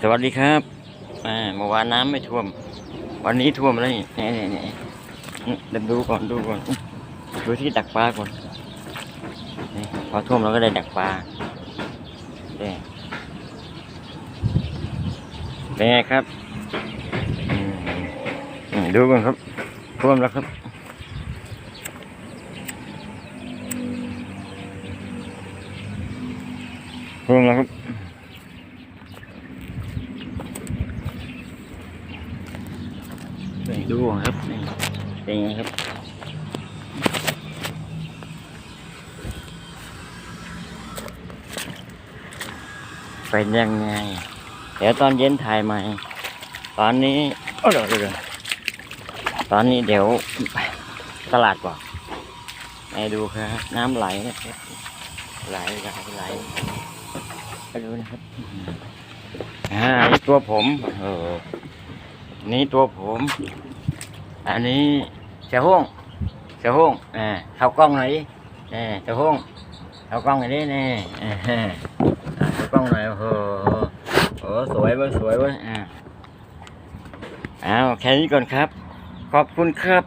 สวัสดีครับอ่าเมื่อวานน้ำไม่ท่วม วันนี้ท่วมแล้วนี่นี่นี่เดินดูก่อนดูก่อนดูที่ดักปลาก่อนนี่พอท่วมเราก็ได้ดักปลานี่เป็นไงครับดูก่อนครับท่วมแล้วครับท่วมแล้วครับ ดูครับเป็นไงครับเป็นยังไงเดี๋ยวตอนเย็นถ่ายใหม่ ตอนนี้เออเดี๋ยวเดี๋ยวตอนนี้เดี๋ยวตลาดก่อนให้ดูครับ น้ำไหลนะครับไหลไหลไหลไปดูนะครับอ่าตัวผมเออ นี่ตัวผม อันนี้เสียห้องเสียห้องอ่าเข้ากล้องหน่อยเออเสียห้องเข้ากล้องหน่อยดินี่เอออ่าเข้ากล้องหน่อยโอ้โหโอ้สวยเว้ยสวยเว้ยอ่าเอาแค่นี้ก่อนครับ ขอบคุณครับ